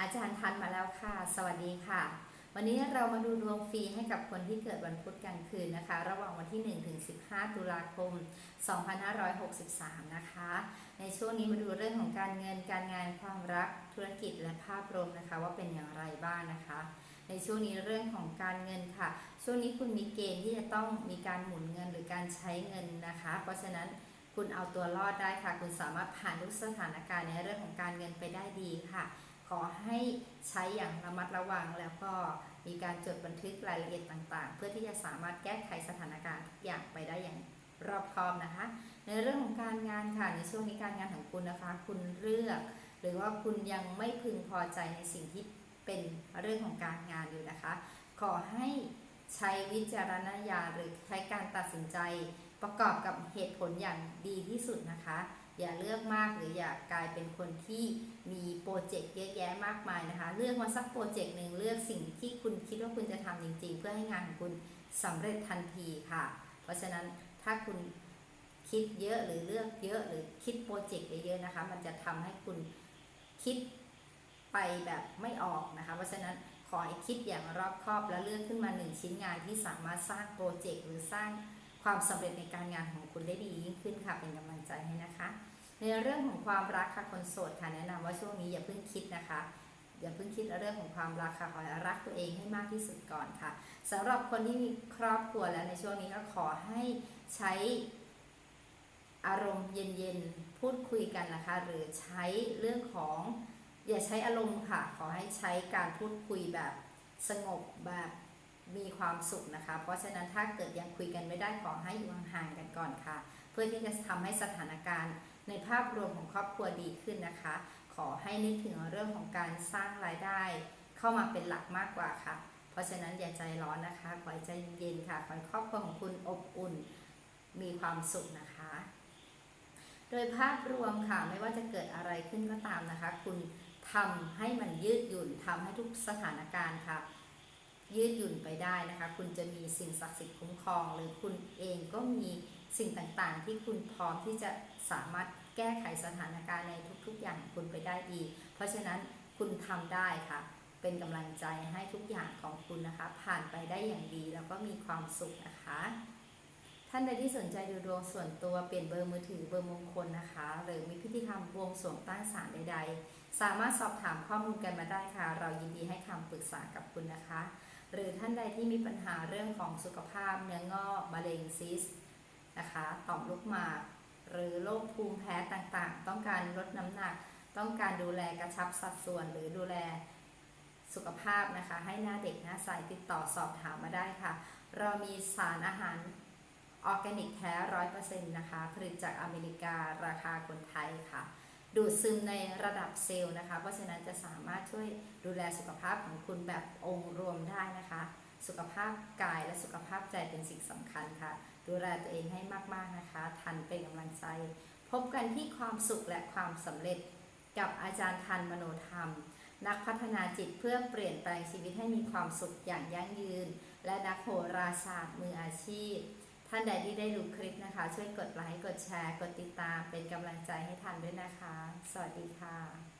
อาจารย์ทันมาแล้วค่ะ สวัสดีค่ะ วันนี้เรามาดูดวงฟรีให้กับคนที่เกิดวันพุธกลางคืนนะคะ ระหว่างวันที่ 1 ถึง 15 ตุลาคม 2563 นะคะ ในช่วงนี้มาดูเรื่องของการเงินการงานความรักธุรกิจและภาพรวมนะคะ ว่าเป็นอย่างไรบ้างนะคะ ในช่วงนี้เรื่องของการเงินค่ะ ช่วงนี้คุณมีเกณฑ์ที่จะต้องมีการหมุนเงินหรือการใช้เงินนะคะ เพราะฉะนั้นคุณเอาตัวรอดได้ค่ะ คุณสามารถผ่านทุกสถานการณ์ในเรื่องของการเงินไปได้ดีค่ะ ขอให้ใช้อย่างระมัดระวังแล้วก็มีการจดบันทึกรายละเอียดต่างๆ เพื่อที่จะสามารถแก้ไขสถานการณ์ทุกอย่างไปได้อย่างรอบคอบนะคะ ในเรื่องของการงานค่ะในช่วงนี้การงานของคุณนะคะ คุณเลือก หรือว่าคุณยังไม่พึงพอใจในสิ่งที่เป็นเรื่องของการงานอยู่นะคะ ขอให้ใช้วิจารณญาณหรือใช้การตัดสินใจประกอบกับเหตุผลอย่างดีที่สุดนะคะ อย่าเลือกมากหรืออย่ากลายเป็นคนที่มีโปรเจกต์เยอะแยะมากมายนะคะ เลือกมาสักโปรเจกต์หนึ่งเลือกสิ่งที่คุณคิดว่าคุณจะทำจริง ๆ เพื่อให้งานของคุณสำเร็จทันทีค่ะ เพราะฉะนั้นถ้าคุณคิดเยอะหรือเลือกเยอะหรือคิดโปรเจกต์เยอะๆนะคะ มันจะทำให้คุณคิดไปแบบไม่ออกนะคะ เพราะฉะนั้นขอให้คิดอย่างรอบคอบและเลือกขึ้นมาหนึ่งชิ้นงานที่สามารถสร้างโปรเจกต์หรือสร้างความสำเร็จในการงานของคุณได้ดียิ่งขึ้นค่ะ เป็นกำลังใจให้นะคะ ในเรื่องของความรักค่ะคนโสดค่ะแนะนำว่าช่วงนี้อย่าเพิ่งคิดนะคะ อย่าเพิ่งคิดเรื่องของความรักค่ะขอให้รักตัวเองให้มากที่สุดก่อนค่ะสำหรับคนที่มีครอบครัวแล้วในช่วงนี้ก็ขอให้ใช้อารมณ์เย็นๆพูดคุยกันนะคะ หรือใช้เรื่องของอย่าใช้อารมณ์ค่ะ ขอให้ใช้การพูดคุยแบบสงบแบบมีความสุขนะคะ เพราะฉะนั้นถ้าเกิดยังคุยกันไม่ได้ขอให้อยู่ห่างๆกันก่อนค่ะ เพื่อที่จะทำให้สถานการณ์ในภาพรวมของครอบครัวดีขึ้นนะคะ ขอให้นึกถึงเรื่องของการสร้างรายได้ เข้ามาเป็นหลักมากกว่าค่ะ เพราะฉะนั้นอย่าใจร้อนนะคะ ขอให้ใจเย็นค่ะ ขอให้ครอบครัวของคุณอบอุ่น มีความสุขนะคะ โดยภาพรวมค่ะ ไม่ว่าจะเกิดอะไรขึ้นก็ตามนะคะ คุณทำให้มันยืดหยุ่นทำให้ทุกสถานการณ์ค่ะ ยืดหยุ่นไปได้นะคะ คุณจะมีสิ่งศักดิ์สิทธิ์คุ้มครอง หรือคุณเองก็มีสิ่งต่างๆ ที่คุณพร้อมที่จะสามารถแก้ไขสถานการณ์ในทุกๆ อย่างคุณไปได้ดี เพราะฉะนั้นคุณทำได้ค่ะ เป็นกำลังใจให้ทุกอย่างของคุณนะคะ ผ่านไปได้อย่างดีแล้วก็มีความสุขนะคะ ท่านใดที่สนใจดูดวงส่วนตัวเปลี่ยนเบอร์มือถือเบอร์มงคลนะคะ หรือมีพิธีกรรมบวงสรวงต้านสารใด ๆ สามารถสอบถามข้อมูลกันมาได้ค่ะ เรายินดีให้คำปรึกษากับคุณนะคะ หรือท่านใดที่มีปัญหาเรื่องของสุขภาพเนื้องอกมะเร็งซิสต์นะคะต่อมลูกหมากหรือโรคภูมิแพ้ต่างๆ ต้องการลดน้ำหนัก ต้องการดูแลกระชับสัดส่วนหรือดูแลสุขภาพนะคะ ให้หน้าเด็กหน้าใสติดต่อสอบถามมาได้ค่ะ เรามีสารอาหารออร์แกนิกแท้ร้อยเปอร์เซ็นต์นะคะ ผลิตจากอเมริการาคาคนไทยค่ะ ดูดซึมในระดับเซลล์นะคะ เพราะฉะนั้นจะสามารถช่วยดูแลสุขภาพของคุณแบบองค์รวมได้นะคะ สุขภาพกายและสุขภาพใจเป็นสิ่งสำคัญค่ะ ดูแลตัวเองให้มากๆนะคะ ทันเป็นกำลังใจ พบกันที่ความสุขและความสำเร็จกับอาจารย์ทันมโนธรรม นักพัฒนาจิตเพื่อเปลี่ยนแปลงชีวิตให้มีความสุขอย่างยั่งยืน และนักโหราศาสตร์มืออาชีพ ท่านใดที่ได้ดูคลิปนะคะ ช่วยกดไลค์ กดแชร์ กดติดตามเป็นกำลังใจให้ทันด้วยนะคะ สวัสดีค่ะ